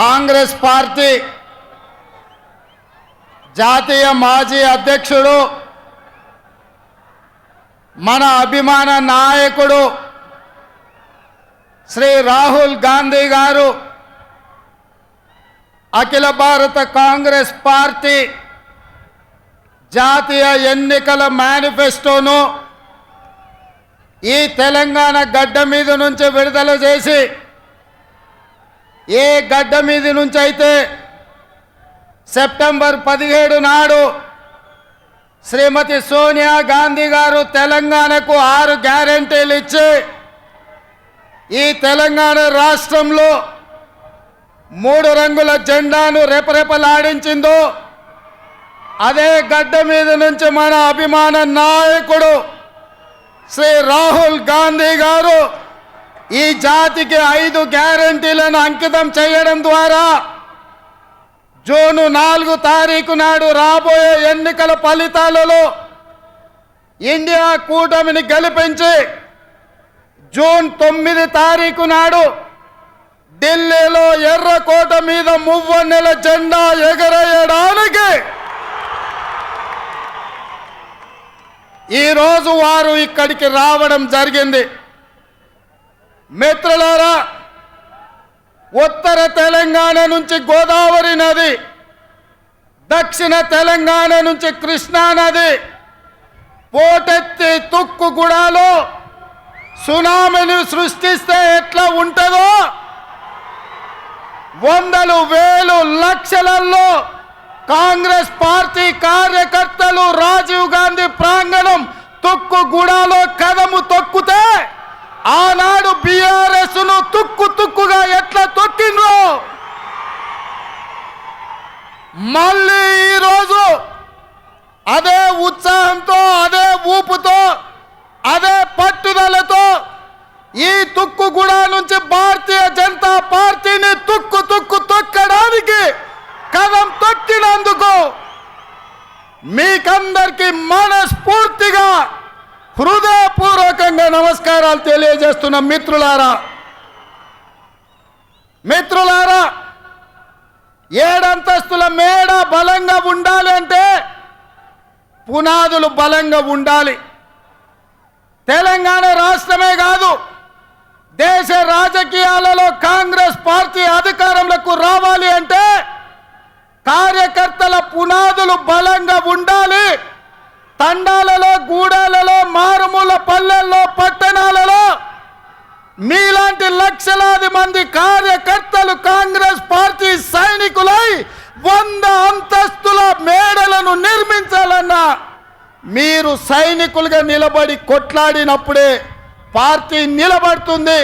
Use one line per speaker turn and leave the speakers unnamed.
Congress party జాతీయ మాజీ అధ్యక్షుడు మన అభిమాన నాయకుడు శ్రీ రాహుల్ గాంధీ గారు అఖిల భారత కాంగ్రెస్ పార్టీ జాతీయ ఎన్నికల మేనిఫెస్టోను ఈ తెలంగాణ గడ్డ మీద నుంచి విడుదల చేసి ఏ గడ్డ మీద నుంచి అయితే సెప్టెంబర్ పదిహేడు నాడు శ్రీమతి సోనియా గాంధీ గారు తెలంగాణకు ఆరు గ్యారంటీలు ఇచ్చి ఈ తెలంగాణ రాష్ట్రంలో మూడు రంగుల జెండాను రెపరెపలాడించిందో అదే గడ్డ మీద నుంచి మన అభిమాన నాయకుడు శ్రీ రాహుల్ గాంధీ గారు ఈ జాతికి ఐదు గ్యారంటీలను అంకితం చేయడం ద్వారా జూను నాలుగు తారీఖు నాడు రాబోయే ఎన్నికల ఫలితాలలో ఇండియా కూటమిని గెలిపించి జూన్ తొమ్మిది తారీఖు నాడు ఢిల్లీలో ఎర్రకోట మీద మువ్వన్నెల జెండా ఎగరేయడానికి ఈరోజు వారు ఇక్కడికి రావడం జరిగింది. మిత్రులారా ఉత్తర తెలంగాణ నుంచి గోదావరి నది దక్షిణ తెలంగాణ నుంచి కృష్ణా నది పోటెత్తి తుక్కుగూడలో సునామీని సృష్టిస్తే ఎట్లా ఉంటుందో వందలు వేలు లక్షలలో కాంగ్రెస్ పార్టీ కార్యకర్తలు రాజీవ్ గాంధీ ప్రాంగణం తుక్కుగూడలో కదము మళ్ళీ ఈరోజు అదే ఉత్సాహంతో అదే ఊపుతో అదే పట్టుదలతో ఈ తుక్కుగూడ నుంచి భారతీయ జనతా పార్టీని తుక్కు తుక్కు తొక్కడానికి కదం తొక్కినందుకు మీకందరికీ మనస్ఫూర్తిగా హృదయపూర్వకంగా నమస్కారాలు తెలియజేస్తున్న మిత్రులారా మిత్రులారా అంతస్తుల మేడ బలంగా ఉండాలి అంటే పునాదులు బలంగా ఉండాలి. తెలంగాణ రాష్ట్రమే కాదు దేశ రాజకీయాలలో కాంగ్రెస్ పార్టీ అధికారంలోకి రావాలి అంటే కార్యకర్తల పునాదులు బలంగా ఉండాలి. తండాలలో గూడాలలో మారుమూల పల్లెల్లో పట్టణాలలో మీలాంటి లక్షలాది మంది కార్యకర్తలు కాంగ్రెస్ పార్టీ మీరు సైనికులుగా నిలబడి కొట్లాడినప్పుడే పార్టీ నిలబడుతుంది.